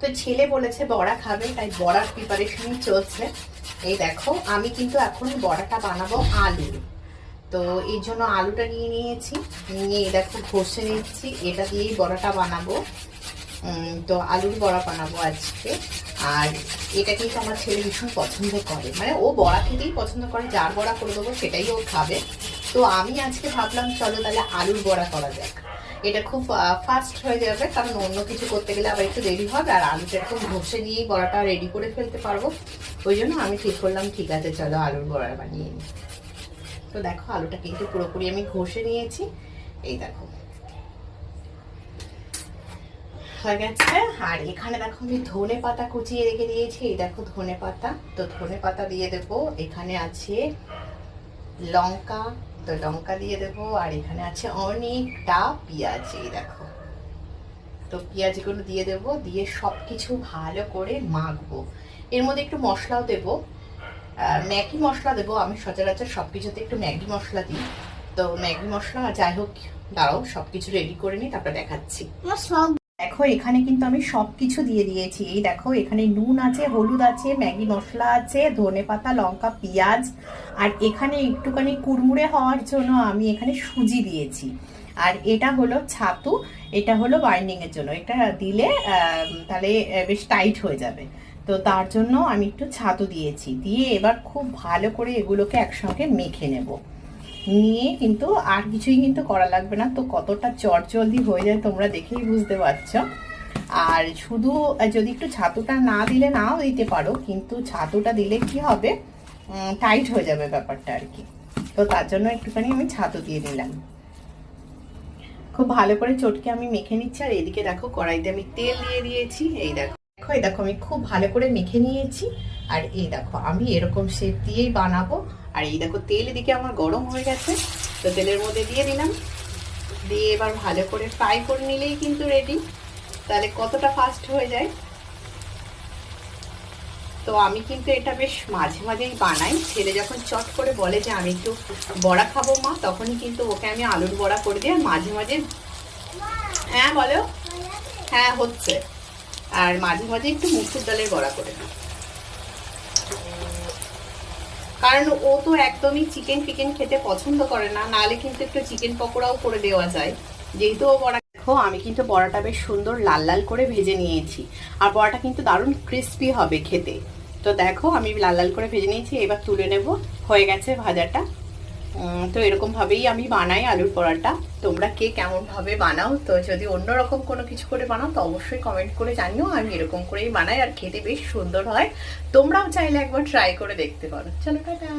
তো ছেলে বলেছে, বড়া খাবে, তাই বড়ার প্রিপারেশনই চলছে। এই দেখো, আমি কিন্তু এখন বড়াটা বানাবো আলু। তো এই জন্য আলুটা নিয়ে নিয়েছি। নিয়ে এই দেখো ঘষে নিচ্ছি, এটা দিয়েই বড়াটা বানাবো। তো আলুর বড়া বানাবো আজকে। আর এটা কিন্তু আমার ছেলে ভীষণ পছন্দ করে। মানে ও বড়া খেতেই পছন্দ করে, যার বড়া করে দেবো সেটাই ও খাবে। তো আমি আজকে ভাবলাম, চলো তাহলে আলুর বড়া করা যাক। এটা খুব ফাস্ট হয়ে যাবে, কারণ অন্য কিছু করতে গেলে আবার একটু দেরি হবে, আর আলুটা একটু ঘষে নিয়েই বড়াটা রেডি করে ফেলতে পারব। ওই জন্য আমি ঠিক করলাম, ঠিক আছে, চলো আলুর বড়া বানিয়ে নিই। তো দেখো, আলুটা কিন্তু পুরোপুরি আমি ঘষে নিয়েছি। এই দেখো। হয়ে গেছে। আর এখানে দেখো, আমি ধনে পাতা কুচিয়ে রেখে দিয়েছি। এই দেখো ধনে পাতা। তো ধনে পাতা দিয়ে দেবো। এখানে আছে লঙ্কা, তো লঙ্কা দিয়ে দেবো, আর এখানে আছে অনেকটা পেঁয়াজ, এই দেখো। তো পেঁয়াজগুলো দিয়ে দেবো, দিয়ে সব কিছু ভালো করে মাখবো। এর মধ্যে একটু মশলাও দেবো। ম্যাগি মশলা দেবো, আমি সচরাচর সব কিছুতে একটু ম্যাগি মশলা দিই। তো ম্যাগি মশলা, যাই হোক, দাঁড়াও সব কিছু রেডি করে নিই, তারপর দেখাচ্ছি। দেখো, এখানে কিন্তু আমি সব কিছু দিয়ে দিয়েছি। এই দেখো, এখানে নুন আছে, হলুদ আছে, ম্যাগি মশলা আছে, ধনে পাতা, লঙ্কা, পেঁয়াজ। আর এখানে একটুখানি কুড়মুড়ে হওয়ার জন্য আমি এখানে সুজি দিয়েছি। আর এটা হলো ছাতু, এটা হলো বাইন্ডিং এর জন্য। এটা দিলে তাহলে বেশ টাইট হয়ে যাবে। তো তার জন্য আমি একটু ছাতু দিয়েছি। দিয়ে এবার খুব ভালো করে এগুলোকে একসঙ্গে মেখে নেব। নিয়ে কিন্তু আর কিছুই কিন্তু করা লাগবে না। তো কতটা চট জলদি হয়ে যায় তোমরা দেখেই বুঝতে পারছ। আর শুধু যদি একটু ছাতুটা না দিলে নাও দিতে পারো, কিন্তু ছাতুটা দিলে কি হবে? টাইট হয়ে যাবে ব্যাপারটা আর কি। তো তার জন্য একটুখানি আমি ছাতু দিয়ে নিলাম খুব ভালো করে চটকে আমি মেখে নিচ্ছি। আর এদিকে দেখো কড়াইতে আমি তেল দিয়ে দিয়েছি। এই দেখো দেখো, এই দেখো আমি খুব ভালো করে মেখে নিয়েছি। আর এই দেখো, আমি এরকম শেপ দিয়েই বানাবো। আর এই দেখো, তেল এদিকে আমার গরম হয়ে গেছে, তো তেলের মধ্যে দিয়ে দিলাম। দিয়ে এবার ভালো করে ফ্রাই করে নিলেই কিন্তু রেডি তাহলে কতটা ফাস্ট হয়ে যায়? তো আমি কিন্তু এটা বেশ মাঝে মাঝেই বানাই। ছেলে যখন চট করে বলে যে আমি একটু বড়া খাব মা, তখনই কিন্তু ওকে আমি আলুর বড়া করে দিই। আর মাঝে মাঝে হ্যাঁ বলো। হ্যাঁ হচ্ছে। আর মাঝে মাঝে একটু মুসুর ডালের বড়া করে দিই। কারণ ও তো একদমই চিকেন ফিকেন খেতে পছন্দ করে না নাহলে কিন্তু একটু চিকেন পকোড়াও করে দেওয়া যায়। যেহেতু ও বড়া দেখো, আমি কিন্তু বড়াটা বেশ সুন্দর লাল লাল করে ভেজে নিয়েছি। আর বড়াটা কিন্তু দারুণ ক্রিস্পি হবে খেতে। তো দেখো, আমি লাল লাল করে ভেজে নিয়েছি, এবার তুলে নেব। হয়ে গেছে ভাজাটা। তো এরকমভাবেই আমি বানাই আলুর পরোটা। তোমরা কে কেমনভাবে বানাও, তো যদি অন্যরকম কোনো কিছু করে বানাও, তো অবশ্যই কমেন্ট করে জানিও, আমি এরকম করেই বানাই, আর খেতে বেশ সুন্দর হয়। তোমরাও চাইলে একবার ট্রাই করে দেখতে পারো। চলো, টাটা!